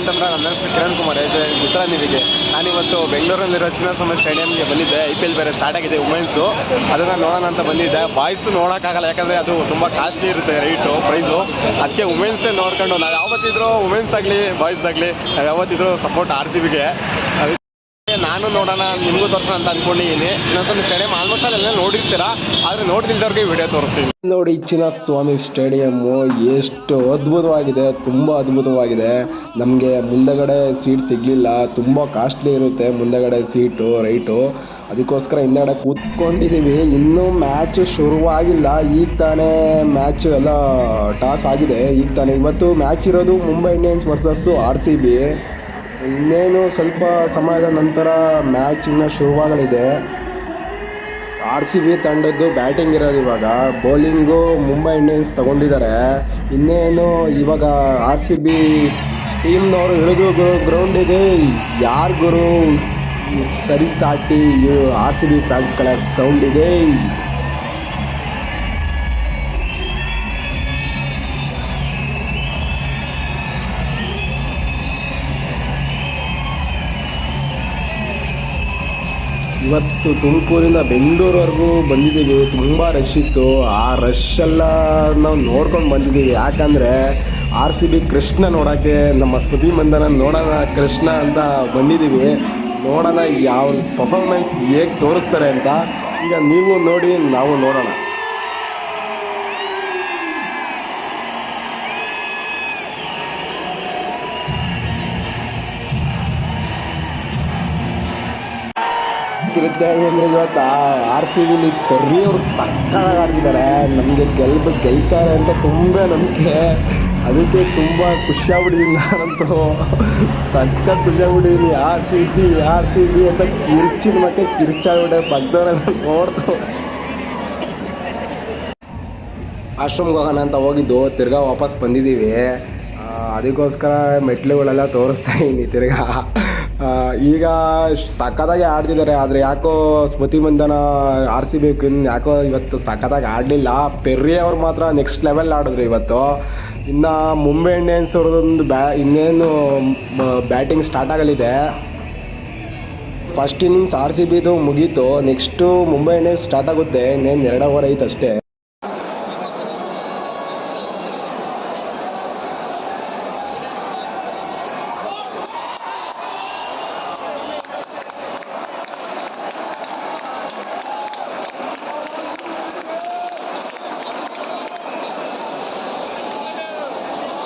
ಅಂತಂದ್ರೆ ನನ್ನ ಹೆಸರು ಕಿರಣ್ ಕುಮಾರ್ ಏಜ್ ಮಿತ್ರ ನಿಮಗೆ ನಾನಿವತ್ತು ಬೆಂಗಳೂರಲ್ಲಿರೋ ಚಿನ್ನಸ್ವಾಮಿ ಸ್ಟೇಡಿಯಂಗೆ ಬಂದಿದ್ದೆ. ಐ ಪಿ ಎಲ್ ಬೇರೆ ಸ್ಟಾರ್ಟ್ ಆಗಿದೆ ವುಮೆನ್ಸ್ದು ಅದನ್ನು ನೋಡೋಣ ಅಂತ ಬಂದಿದ್ದೆ. ಬಾಯ್ಸ್ದು ನೋಡೋಕ್ಕಾಗಲ್ಲ, ಯಾಕಂದರೆ ಅದು ತುಂಬ ಕಾಸ್ಟ್ಲಿ ಇರುತ್ತೆ ರೈಟು ಪ್ರೈಸು ಅದಕ್ಕೆ ವುಮೆನ್ಸ್ದೇ ನೋಡ್ಕೊಂಡು, ನಾವು ಯಾವತ್ತಿದ್ರೂ ವುಮೆನ್ಸ್ ಆಗಲಿ ಬಾಯ್ಸ್ದಾಗಲಿ ನಾವು ಯಾವತ್ತಿದ್ರೂ ಸಪೋರ್ಟ್ ಆರ್ ಸಿ ಬಿಗೆ ನಾನು ನೋಡೋಣ, ನಿಮಗೂ ತೋರಿಸೋಣ ಅಂತ ಅನ್ಕೊಂಡಿದ್ದೀನಿ ಇನ್ನೊಂದ್ಸಲ ಸ್ಟೇಡಿಯಂ ಆಲ್ಮೋಸ್ಟ್ ಅದೆಲ್ಲ ನೋಡಿರ್ತೀರಾ, ಆದರೆ ನೋಡ್ದಿಲ್ದವ್ರಿಗೆ ವಿಡಿಯೋ ತೋರಿಸ್ತೀನಿ. ನೋಡಿ, ಇಚ್ಚಿನ ಸ್ವಾಮಿ ಸ್ಟೇಡಿಯಮ್ಮು ಎಷ್ಟು ಅದ್ಭುತವಾಗಿದೆ, ತುಂಬ ಅದ್ಭುತವಾಗಿದೆ. ನಮಗೆ ಮುಂದಗಡೆ ಸೀಟ್ ಸಿಗಲಿಲ್ಲ, ತುಂಬ ಕಾಸ್ಟ್ಲಿ ಇರುತ್ತೆ ಮುಂದಗಡೆ ಸೀಟು ರೈಟು ಅದಕ್ಕೋಸ್ಕರ ಹಿಂದಗಡೆ ಕೂತ್ಕೊಂಡಿದ್ದೀವಿ ಇನ್ನೂ ಮ್ಯಾಚ್ ಶುರುವಾಗಿಲ್ಲ. ಈಗ ತಾನೇ ಮ್ಯಾಚ್ ಎಲ್ಲ ಟಾಸ್ ಆಗಿದೆ. ಈಗ ತಾನೇ, ಇವತ್ತು ಮ್ಯಾಚ್ ಇರೋದು Mumbai Indians versus R C B ಇನ್ನೇನು ಸ್ವಲ್ಪ ಸಮಯದ ನಂತರ ಮ್ಯಾಚ್ ಇನ್ನು ಶುರುವಾಗಲಿದೆ. ಆರ್ ಸಿ ಬಿ ತಂಡದ್ದು ಬ್ಯಾಟಿಂಗ್ ಇರೋದು ಇವಾಗ. ಬೌಲಿಂಗು ಮುಂಬೈ ಇಂಡಿಯನ್ಸ್ ತಗೊಂಡಿದ್ದಾರೆ. ಇನ್ನೇನು ಇವಾಗ ಆರ್ ಸಿ ಬಿ ಟೀಮ್ನವರು ಇಳಿದು ಗ್ರೌಂಡಿಗೆ ಯಾರಿಗೂ ಸರಿ ಸಾಟಿ ಆರ್ ಸಿ ಬಿ ಫ್ಯಾನ್ಸ್ಗಳ ಸೌಂಡ್ ಇವತ್ತು ತುಮಕೂರಿಂದ ಬೆಂಗಳೂರವರೆಗೂ ಬಂದಿದ್ದೀವಿ. ತುಂಬ ರಶ್ ಇತ್ತು. ಆ ರಶ್ ಎಲ್ಲ ನಾವು ನೋಡ್ಕೊಂಡು ಬಂದಿದ್ದೀವಿ. ಯಾಕಂದರೆ ಆರ್ ಸಿ ಬಿ ಕೃಷ್ಣ ನೋಡೋಕ್ಕೆ, ನಮ್ಮ ಸ್ಮೃತಿ ಮಂದನ ನೋಡೋಣ ಕೃಷ್ಣ ಅಂತ ಬಂದಿದ್ದೀವಿ. ನೋಡೋಣ ಯಾವ ಪರ್ಫಾರ್ಮೆನ್ಸ್ ಹೇಗೆ ತೋರಿಸ್ತಾರೆ ಅಂತ ಈಗ ನೀವು ನೋಡಿ, ನಾವು ನೋಡೋಣ. ಇರುತ್ತೆ ಅಂದರೆ ಇವತ್ತು ಆರ್ ಸಿ ಬಿಲಿ ಕರ್ರಿ ಅವರು ಸಕ್ಕತ್ತಾಗಿ ಆಡ್ತಿದ್ದಾರೆ ನಮಗೆ ಗೆಲ್ಬ, ಗೆಲ್ತಾರೆ ಅಂತ ತುಂಬ ನಂಬಿಕೆ. ಅದಕ್ಕೆ ತುಂಬ ಖುಷಿಯಾಗ್ಬಿಟ್ಟಿದ್ದೀನಿ ನಾನಂತೂ. ಸಖತ್ ಖುಷಿಯಾಗ್ಬಿಟ್ಟಿದ್ದೀನಿ R C B R C B ಅಂತ ಕಿರ್ಚಿನ ಮತ್ತೆ ಕಿರ್ಚಾಗ್ಬಿಟ್ಟೆ. ಪಕ್ಕದವರೆಲ್ಲ ನೋಡ್ತು. ಆಶ್ರಮ್ಗೆ ಹೋಗೋಣ ಅಂತ ಹೋಗಿದ್ದು. ತಿರ್ಗಾ ವಾಪಸ್ ಬಂದಿದ್ದೀವಿ. ಅದಕ್ಕೋಸ್ಕರ ಮೆಟ್ಲುಗಳೆಲ್ಲ ತೋರಿಸ್ತಾ ಇದ್ದೀನಿ ತಿರ್ಗಾ. ಈಗ ಸಖತ್ತಾಗಿ ಆಡ್ತಿದ್ದಾರೆ, ಆದರೆ ಯಾಕೋ Smriti Mandhana R C B queen ಯಾಕೋ ಇವತ್ತು ಸಖತ್ತಾಗಿ ಆಡಲಿಲ್ಲ. ಪೆರ್ರಿ ಅವ್ರು ಮಾತ್ರ ನೆಕ್ಸ್ಟ್ ಲೆವೆಲ್ ಆಡಿದ್ರು ಇವತ್ತು. ಇನ್ನು ಮುಂಬೈ ಇಂಡಿಯನ್ಸ್ ಅವ್ರದ್ದೊಂದು ಬ್ಯಾ, ಇನ್ನೇನು ಬ್ಯಾಟಿಂಗ್ ಸ್ಟಾರ್ಟ್ ಆಗಲಿದೆ. ಫಸ್ಟ್ ಇನ್ನಿಂಗ್ಸ್ ಆರ್ ಸಿ ಬಿದು ಮುಗೀತು ನೆಕ್ಸ್ಟು ಮುಂಬೈ ಇಂಡಿಯನ್ಸ್ ಸ್ಟಾರ್ಟ್ ಆಗುತ್ತೆ, ಇನ್ನೇನು ಎರಡು ಓವರ್ ಐತೆ ಅಷ್ಟೇ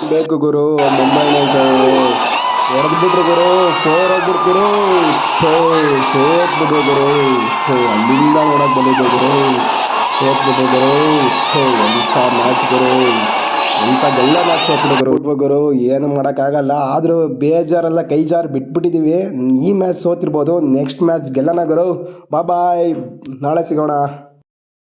ಬೇಕು ಗುರು ಮುಂಬೈ ಇಂಡಿಯನ್ಸ್ ಹೊಡೆದ್ಬಿಟ್ರು ಗುರು ಫೋರ್ ಹೋಗ್ಬಿಡ್ತೀರು ಗುರು ಸೋತ್ಬಿಟ್ರು ಗುರು. ಥೋ, ಅಲ್ಲಿಂದ ನೋಡಕ್ ಬಂದಿದ್ದು ಗುರು. ಸೋತ್ಬಿಟ್ಟು ಗುರು. ಥೋ, ಎಂಥ ಮ್ಯಾಚ್ ಗುರು. ಎಂಥ ಗೆಲ್ಲ ಮ್ಯಾಚ್ ಸೋತ್ಬಿಟ್ಟು ಗುರು. ಗುರು ಏನು ಮಾಡೋಕ್ಕಾಗಲ್ಲ. ಆದರೂ ಬೇಜಾರೆಲ್ಲ ಕೈ ಜಾರು ಬಿಟ್ಬಿಟ್ಟಿದ್ದೀವಿ ಈ ಮ್ಯಾಚ್ ಸೋತಿರ್ಬೋದು. ನೆಕ್ಸ್ಟ್ ಮ್ಯಾಚ್ ಗೆಲ್ಲನ ಗುರು. ಬಾ ಬಾಯ್ ನಾಳೆ ಸಿಗೋಣ.